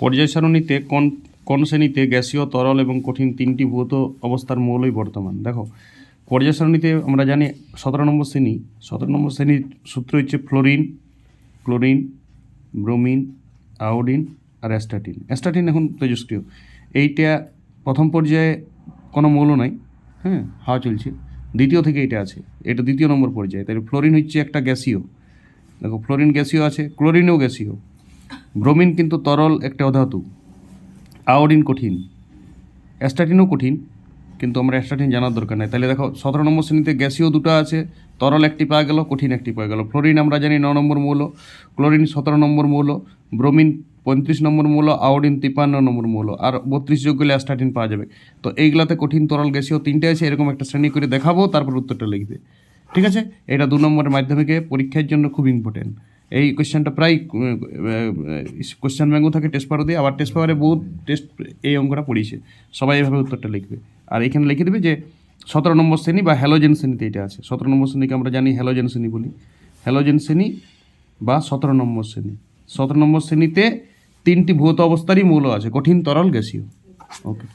পর্যায় সারণীতে কোন কোন শ্রেণীতে গ্যাসীয়, তরল এবং কঠিন তিনটি ভৌত অবস্থার মৌলই বর্তমান? দেখো, পর্যায় সারণীতে আমরা জানি সতেরো নম্বর শ্রেণি। সতেরো নম্বর শ্রেণির সূত্র হচ্ছে ফ্লোরিন, ক্লোরিন, ব্রোমিন, আয়োডিন আর অ্যাস্টাটিন। অ্যাস্টাটিন এখন তেজস্ক্রিয় এইটা প্রথম পর্যায়ে কোনো মৌল নাই হ্যাঁ হাওয়া চলছে। দ্বিতীয় থেকে এটা আছে, এটা দ্বিতীয় নম্বর পর্যায়ে। তাহলে ফ্লোরিন হচ্ছে একটা গ্যাসীয়। দেখো, ফ্লোরিন গ্যাসীয় আছে, ক্লোরিনও গ্যাসীয়। ব্রোমিন কিন্তু তরল একটা অধাতু। আয়োডিন কঠিন। অ্যাস্টাটিনও কঠিন, কিন্তু আমরা অ্যাস্টাটিন জানার দরকার নেই। তাহলে দেখো, সতেরো নম্বর শ্রেণীতে গ্যাসীয় দুটো আছে, তরল একটি পাওয়া গেল, কঠিন একটি পাওয়া গেল। ফ্লোরিন আমরা জানি ন নম্বর মৌল, ক্লোরিন সতেরো নম্বর মৌল, ব্রোমিন পঁয়ত্রিশ নম্বর মৌল, আয়োডিন তিপ্পান্ন নম্বর মৌল, আর বত্রিশ যোগ করলে অ্যাস্টাটিন পাওয়া যাবে। তো এইগুলাতে কঠিন তরল গ্যাসীয় তিনটে আছে, এরকম একটা শ্রেণি করে দেখাবো, তারপর উত্তরটা লিখবে। ঠিক আছে? এটা দু নম্বরের মাধ্যমিকে পরীক্ষার জন্য খুব ইম্পর্টেন্ট এই কোয়েশ্চেনটা প্রায় কোয়েশ্চেন ব্যাঙ্কও থাকে টেস্ট পেপারও দিয়ে, আবার টেস্ট পেপারে বহুত টেস্ট এই অঙ্কটা পড়িয়েছে। সবাই এভাবে উত্তরটা লিখবে। আর এখানে লিখে দেবে যে সতেরো নম্বর শ্রেণি বা হ্যালোজেন শ্রেণীতে এটা আছে। সতেরো নম্বর শ্রেণীকে আমরা জানি হ্যালোজেন শ্রেণি বলি। হ্যালোজেন শ্রেণি বা সতেরো নম্বর শ্রেণি। সতেরো নম্বর শ্রেণীতে তিনটি ভৌত অবস্থারই মৌল আছে, কঠিন, তরল, গ্যাসীয়। ওকে